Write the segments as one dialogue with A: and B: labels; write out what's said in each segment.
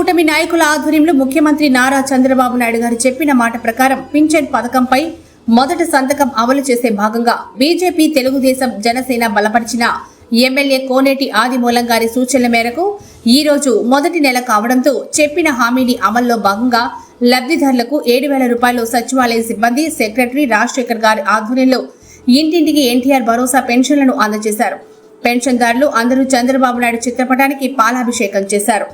A: కూటమి నాయకుల ఆధ్వర్యంలో ముఖ్యమంత్రి నారా చంద్రబాబు నాయుడు గారు చెప్పిన మాట ప్రకారం పింఛన్ పథకంపై మొదటి సంతకం అమలు చేసే భాగంగా బీజేపీ తెలుగుదేశం జనసేన బలపరిచిన ఎమ్మెల్యే కోనేటి ఆదిమూలం గారి సూచనల మేరకు ఈ రోజు మొదటి నెల కావడంతో చెప్పిన హామీని అమల్లో భాగంగా లబ్ధిదారులకు ఏడు వేల రూపాయలు సచివాలయ సిబ్బంది సెక్రటరీ రాజశేఖర్ గారి ఆధ్వర్యంలో ఇంటింటికి ఎన్టీఆర్ భరోసా పెన్షన్లను అందజేశారు. పెన్షన్దారులు అందరూ చంద్రబాబు నాయుడు చిత్రపటానికి పాలాభిషేకం చేశారు.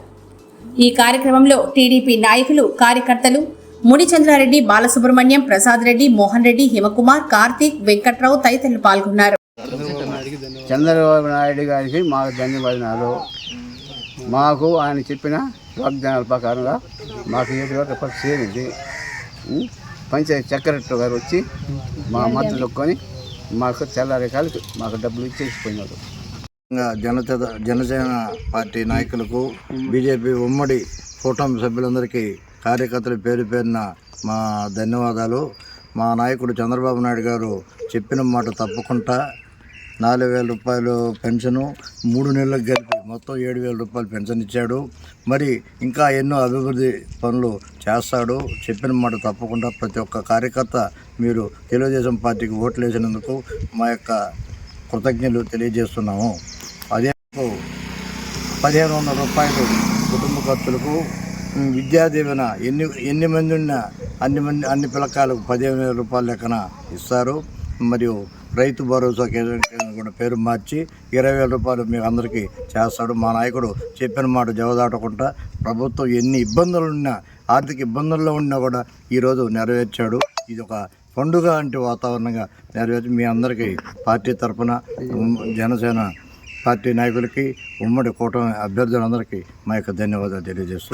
A: ఈ కార్యక్రమంలో టీడీపీ నాయకులు కార్యకర్తలు మునిచంద్రారెడ్డి బాలసుబ్రహ్మణ్యం ప్రసాద్ రెడ్డి మోహన్ రెడ్డి హిమకుమార్ కార్తీక్ వెంకట్రావు తదితరులు పాల్గొన్నారు.
B: చంద్రబాబు నాయుడు గారికి మాకు ధన్యవాదాలు. మాకు ఆయన చెప్పిన వాగ్దానాల ప్రకారంగా మాకు ఏడు చేరింది పంచాయతీ సెక్రటరీ గారు వచ్చి మా మద్దతు కొని మాకు తెల్లారి కాలికి మాకు డబ్బులు ఇచ్చేసిపోయినారు
C: జనత జనసేన పార్టీ నాయకులకు బీజేపీ ఉమ్మడి కూటమి సభ్యులందరికీ కార్యకర్తల పేరు పేరున మా ధన్యవాదాలు. మా నాయకుడు చంద్రబాబు నాయుడు గారు చెప్పిన మాట తప్పకుండా నాలుగు వేల రూపాయలు పెన్షను మూడు నెలలకు కలిపి మొత్తం ఏడు వేల రూపాయలు పెన్షన్ ఇచ్చాడు. మరి ఇంకా ఎన్నో అభివృద్ధి పనులు చేస్తాడు. చెప్పిన మాట తప్పకుండా ప్రతి ఒక్క కార్యకర్త మీరు తెలుగుదేశం పార్టీకి ఓట్లు వేసినందుకు మా యొక్క కృతజ్ఞతలు తెలియజేస్తున్నాము. పదిహేను వందల రూపాయలు కుటుంబ ఖర్చులకు విద్యా దీవెన ఎన్ని ఎన్ని మంది ఉన్నా అన్ని మంది అన్ని పిల్లకాయలకు పదిహేను వేల రూపాయల లెక్కన ఇస్తారు. మరియు రైతు భరోసా కేంద్రం కూడా పేరు మార్చి ఇరవై వేల రూపాయలు మీకు అందరికీ చేస్తాడు. మా నాయకుడు చెప్పిన మాట జవదాటకుండా ప్రభుత్వం ఎన్ని ఇబ్బందులు ఉన్నా ఆర్థిక ఇబ్బందుల్లో ఉన్నా కూడా ఈరోజు నెరవేర్చాడు. ఇది ఒక పండుగ అంటే వాతావరణంగా నెరవేర్చి మీ అందరికీ పార్టీ తరఫున జనసేన పార్టీ నాయకులకి ఉమ్మడి కూటమి అభ్యర్థులందరికీ మా యొక్క ధన్యవాదాలు తెలియజేస్తూ